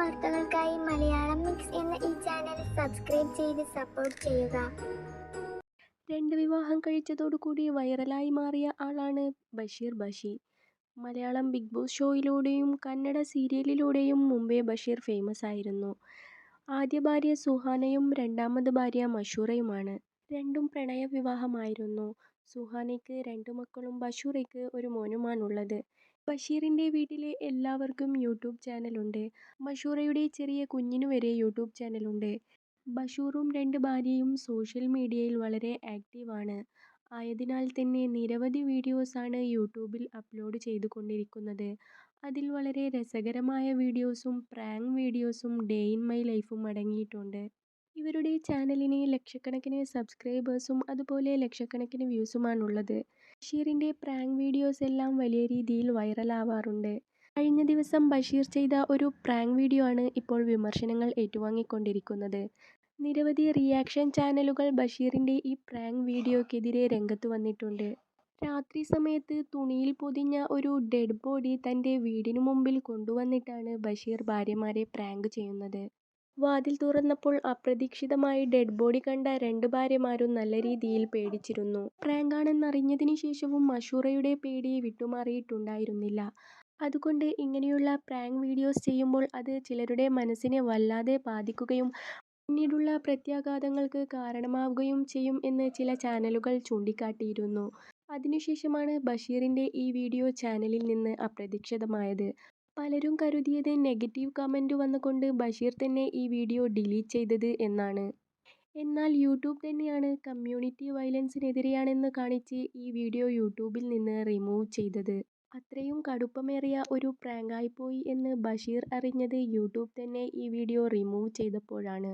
വാർത്തകൾക്കായി മലയാളം മിക്സ് എന്ന ഈ ചാനൽ സബ്സ്ക്രൈബ് ചെയ്ത് സപ്പോർട്ട് ചെയ്യുക. രണ്ട് വിവാഹം കഴിച്ചതോടുകൂടി വൈറലായി മാറിയ ആളാണ് ബഷീർ ബഷി. മലയാളം ബിഗ് ബോസ് ഷോയിലൂടെയും കന്നഡ സീരിയലിലൂടെയും മുമ്പേ ബഷീർ ഫേമസ് ആയിരുന്നു. ആദ്യ ഭാര്യ സുഹാനയും രണ്ടാമത് ഭാര്യ മഷൂറയുമാണ്. രണ്ടും പ്രണയ വിവാഹമായിരുന്നു. സുഹാനയ്ക്ക് രണ്ടു മക്കളും ബഷൂറയ്ക്ക് ഒരു മോനുമാണുള്ളത്. ബഷീറിന്റെ വീട്ടിലെ എല്ലാവർക്കും യൂട്യൂബ് ചാനലുണ്ട്. മഷൂറയുടെ ചെറിയ കുഞ്ഞിനു വരെ യൂട്യൂബ് ചാനലുണ്ട്. ബഷൂറും രണ്ട് ഭാര്യയും സോഷ്യൽ മീഡിയയിൽ വളരെ ആക്റ്റീവാണ്. ആയതിനാൽ തന്നെ നിരവധി വീഡിയോസാണ് യൂട്യൂബിൽ അപ്ലോഡ് ചെയ്തുകൊണ്ടിരിക്കുന്നത്. അതിൽ വളരെ രസകരമായ വീഡിയോസും പ്രാങ്ക് വീഡിയോസും ഡേ ഇൻ മൈ ലൈഫും അടങ്ങിയിട്ടുണ്ട്. ഇവരുടെ ചാനലിന് ലക്ഷക്കണക്കിന് സബ്സ്ക്രൈബേഴ്സും അതുപോലെ ലക്ഷക്കണക്കിന് വ്യൂസുമാണുള്ളത്. ബഷീറിന്റെ പ്രാങ്ക് വീഡിയോസ് എല്ലാം വലിയ രീതിയിൽ വൈറലാവാറുണ്ട്. കഴിഞ്ഞ ദിവസം ബഷീർ ചെയ്ത ഒരു പ്രാങ്ക് വീഡിയോ ആണ് ഇപ്പോൾ വിമർശനങ്ങൾ ഏറ്റുവാങ്ങിക്കൊണ്ടിരിക്കുന്നത്. നിരവധി റിയാക്ഷൻ ചാനലുകൾ ബഷീറിന്റെ ഈ പ്രാങ്ക് വീഡിയോക്കെതിരെ രംഗത്ത് വന്നിട്ടുണ്ട്. രാത്രി സമയത്ത് തുണിയിൽ പൊതിഞ്ഞ ഒരു ഡെഡ് ബോഡി തന്റെ വീടിനു മുമ്പിൽ കൊണ്ടുവന്നിട്ടാണ് ബഷീർ ഭാര്യമാരെ പ്രാങ്ക് ചെയ്യുന്നത്. വാതിൽ തുറന്നപ്പോൾ അപ്രതീക്ഷിതമായി ഡെഡ് ബോഡി കണ്ട രണ്ട് ഭാര്യമാരും നല്ല രീതിയിൽ പേടിച്ചിരുന്നു. പ്രാങ്കാണെന്നറിഞ്ഞതിനു ശേഷവും മഷൂറയുടെ പേടി വിട്ടുമാറിയിട്ടുണ്ടായിരുന്നില്ല. അതുകൊണ്ട് ഇങ്ങനെയുള്ള പ്രാങ്ക് വീഡിയോസ് ചെയ്യുമ്പോൾ അത് ചിലരുടെ മനസ്സിനെ വല്ലാതെ ബാധിക്കുകയും പിന്നീടുള്ള പ്രത്യാഘാതങ്ങൾക്ക് കാരണമാവുകയും ചെയ്യും എന്ന് ചില ചാനലുകൾ ചൂണ്ടിക്കാട്ടിയിരുന്നു. അതിനുശേഷമാണ് ബഷീറിന്റെ ഈ വീഡിയോ ചാനലിൽ നിന്ന് അപ്രത്യക്ഷമായത് പലരും കരുതിയത് നെഗറ്റീവ് കമന്റ് വന്നുകൊണ്ട് ബഷീർ തന്നെ ഈ വീഡിയോ ഡിലീറ്റ് ചെയ്തത് എന്നാണ്. എന്നാൽ യൂട്യൂബ് തന്നെയാണ് കമ്മ്യൂണിറ്റി വയലൻസിനെതിരെയാണെന്ന് കാണിച്ച് ഈ വീഡിയോ യൂട്യൂബിൽ നിന്ന് റിമൂവ് ചെയ്തത്. അത്രയും കടുപ്പമേറിയ ഒരു പ്രാങ്കായിപ്പോയി എന്ന് ബഷീർ അറിഞ്ഞത് യൂട്യൂബ് തന്നെ ഈ വീഡിയോ റിമൂവ് ചെയ്തപ്പോഴാണ്.